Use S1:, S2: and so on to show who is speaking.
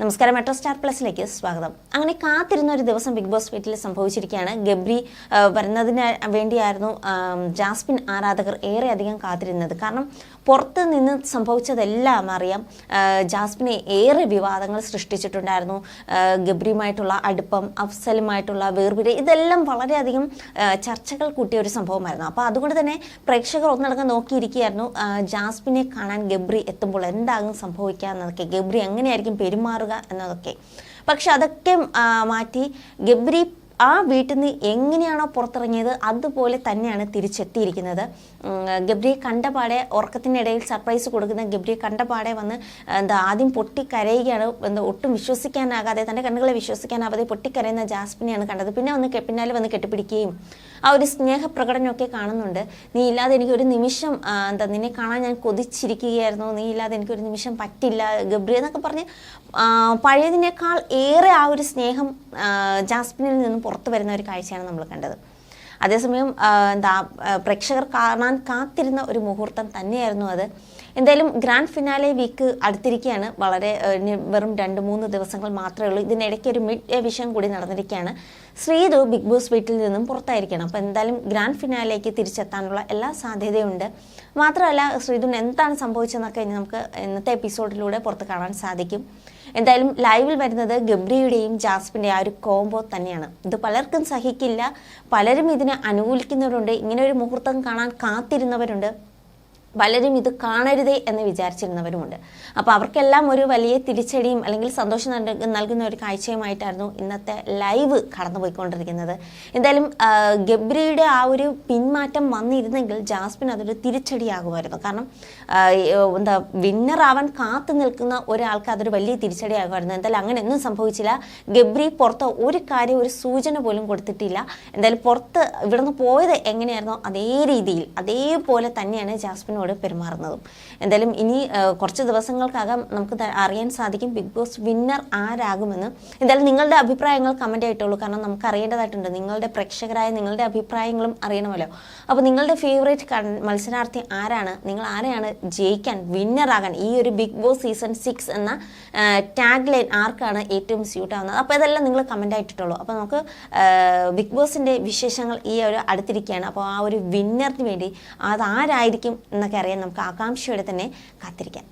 S1: നമസ്കാരം. Metro star പ്ലസിലേക്ക് സ്വാഗതം. അങ്ങനെ കാത്തിരുന്ന ഒരു ദിവസം ബിഗ് ബോസ് വീട്ടിൽ സംഭവിച്ചിരിക്കുകയാണ്. ഗബ്രി വരുന്നതിന് വേണ്ടിയായിരുന്നു ജാസ്മിൻ ആരാധകർ ഏറെയധികം കാത്തിരുന്നത്. കാരണം പുറത്ത് നിന്ന് സംഭവിച്ചതെല്ലാം അറിയാം ജാസ്മിനെ ഏറെ വിവാദങ്ങൾ സൃഷ്ടിച്ചിട്ടുണ്ടായിരുന്നു. ഗബ്രിയുമായിട്ടുള്ള അടുപ്പം അഫ്സലുമായിട്ടുള്ള വേർപിരി ഇതെല്ലാം വളരെയധികം ചർച്ചകൾ കൂട്ടിയ ഒരു സംഭവമായിരുന്നു. അപ്പോൾ അതുകൊണ്ട് തന്നെ പ്രേക്ഷകർ ഒന്നടങ്കം നോക്കിയിരിക്കുകയായിരുന്നു ജാസ്മിനെ കാണാൻ ഗബ്രി എത്തുമ്പോൾ എന്താകും സംഭവിക്കുക എന്നതൊക്കെ ഗബ്രി എങ്ങനെയായിരിക്കും പെരുമാറുക എന്നതൊക്കെ. പക്ഷെ അതൊക്കെ മാറ്റി ഗബ്രി ആ വീട്ടിൽ നിന്ന് എങ്ങനെയാണോ പുറത്തിറങ്ങിയത് അതുപോലെ തന്നെയാണ് തിരിച്ചെത്തിയിരിക്കുന്നത്. ഗബ്രിയെ കണ്ടപാടെ ഉറക്കത്തിനിടയിൽ സർപ്രൈസ് കൊടുക്കുന്ന ഗബ്രിയെ കണ്ടപാടെ വന്ന് എന്താ ആദ്യം പൊട്ടിക്കരയുകയാണ് എന്താ ഒട്ടും വിശ്വസിക്കാനാകാതെ തന്റെ കണ്ണുകളെ വിശ്വസിക്കാനാവാതെ പൊട്ടിക്കരയുന്ന ജാസ്മിനെയാണ് കണ്ടത്. പിന്നെ വന്ന് പിന്നാലെ വന്ന് കെട്ടിപ്പിടിക്കുകയും ആ ഒരു സ്നേഹപ്രകടനമൊക്കെ കാണുന്നുണ്ട്. നീ ഇല്ലാതെ എനിക്ക് ഒരു നിമിഷം എന്താ നിന്നെ കാണാൻ ഞാൻ കൊതിച്ചിരിക്കുകയായിരുന്നു. നീ ഇല്ലാതെ എനിക്ക് ഒരു നിമിഷം പറ്റില്ല. ഗബ്രി എന്നൊക്കെ പറഞ്ഞ് പഴയതിനേക്കാൾ ഏറെ ആ ഒരു സ്നേഹം ജാസ്മിനിൽ നിന്നും പുറത്തു വരുന്ന ഒരു കാഴ്ചയാണ് നമ്മൾ കണ്ടത്. അതേസമയം എന്താ പ്രേക്ഷകർ കാണാൻ കാത്തിരുന്ന ഒരു മുഹൂർത്തം തന്നെയായിരുന്നു അത്. എന്തായാലും ഗ്രാൻഡ് ഫിനാലെ വീക്ക് അടുത്തിരിക്കുകയാണ്. വളരെ വെറും രണ്ട് മൂന്ന് ദിവസങ്ങൾ മാത്രമേ ഉള്ളൂ. ഇതിനിടയ്ക്ക് ഒരു മിഡ് വിഷയം കൂടി നടന്നിരിക്കുകയാണ്. ശ്രീതു ബിഗ് ബോസ് വീട്ടിൽ നിന്നും പുറത്തായിരിക്കണം. അപ്പോൾ എന്തായാലും ഗ്രാൻഡ് ഫിനാലേക്ക് തിരിച്ചെത്താനുള്ള എല്ലാ സാധ്യതയുണ്ട്. മാത്രമല്ല ശ്രീതുവിന് എന്താണ് സംഭവിച്ചതെന്നൊക്കെ നമുക്ക് ഇന്നത്തെ എപ്പിസോഡിലൂടെ പുറത്ത് കാണാൻ സാധിക്കും. എന്തായാലും ലൈവിൽ വരുന്നത് ഗബ്രിയുടെയും ജാസ്മിന്റെ ആ ഒരു കോംബോ തന്നെയാണ്. ഇത് പലർക്കും സഹിക്കില്ല. പലരും ഇതിനെ അനുകൂലിക്കുന്നവരുണ്ട്. ഇങ്ങനെ ഒരു മുഹൂർത്തം കാണാൻ കാത്തിരുന്നവരുണ്ട്. പലരും ഇത് കാണരുതേ എന്ന് വിചാരിച്ചിരുന്നവരുമുണ്ട്. അപ്പോൾ അവർക്കെല്ലാം ഒരു വലിയ തിരിച്ചടിയും അല്ലെങ്കിൽ സന്തോഷം നൽകുന്ന ഒരു കാഴ്ചയുമായിട്ടായിരുന്നു ഇന്നത്തെ ലൈവ് കടന്നുപോയിക്കൊണ്ടിരിക്കുന്നത്. എന്തായാലും ഗബ്രിയുടെ ആ ഒരു പിന്മാറ്റം വന്നിരുന്നെങ്കിൽ ജാസ്മിൻ അതൊരു തിരിച്ചടിയാകുമായിരുന്നു. കാരണം എന്താ വിന്നറാവാൻ കാത്തു നിൽക്കുന്ന ഒരാൾക്ക് അതൊരു വലിയ തിരിച്ചടിയാകുമായിരുന്നു. എന്തായാലും അങ്ങനെ ഒന്നും സംഭവിച്ചില്ല. ഗബ്രി പുറത്ത് ഒരു കാര്യം ഒരു സൂചന പോലും കൊടുത്തിട്ടില്ല. എന്തായാലും പുറത്ത് ഇവിടുന്ന് പോയത് എങ്ങനെയായിരുന്നോ അതേ രീതിയിൽ അതേപോലെ തന്നെയാണ് ജാസ്മിനോട് പെരുമാറുന്നതും. എന്തായാലും ഇനി കുറച്ച് ദിവസങ്ങൾക്കകം നമുക്ക് അറിയാൻ സാധിക്കും ബിഗ് ബോസ് വിന്നർ ആരാകുമെന്ന്. എന്തായാലും നിങ്ങളുടെ അഭിപ്രായങ്ങൾ കമന്റ് ആയിട്ടുള്ളൂ കാരണം നമുക്ക് അറിയേണ്ടതായിട്ടുണ്ട്. നിങ്ങളുടെ പ്രേക്ഷകരായ നിങ്ങളുടെ അഭിപ്രായങ്ങളും അറിയണമല്ലോ. അപ്പോൾ നിങ്ങളുടെ ഫേവറേറ്റ് മത്സരാർത്ഥി ആരാണ്? നിങ്ങൾ ആരെയാണ് ജയിക്കാൻ വിന്നറാകാൻ? ഈ ഒരു ബിഗ് ബോസ് സീസൺ സിക്സ് എന്ന ടാഗ് ലൈൻ ആർക്കാണ് ഏറ്റവും സ്യൂട്ട് ആവുന്നത്? അപ്പോൾ ഇതെല്ലാം നിങ്ങൾ കമന്റ് ആയിട്ടിട്ടുള്ളൂ അപ്പോൾ നമുക്ക് ബിഗ് ബോസിന്റെ വിശേഷങ്ങൾ ഈ ഒരു അടുത്തിരിക്കുകയാണ്. അപ്പോൾ ആ ഒരു വിന്നറിന് വേണ്ടി അതാരായിരിക്കും എന്നൊക്കെ അറിയാൻ നമുക്ക് ആകാംക്ഷയോടെ തന്നെ കാത്തിരിക്കാം.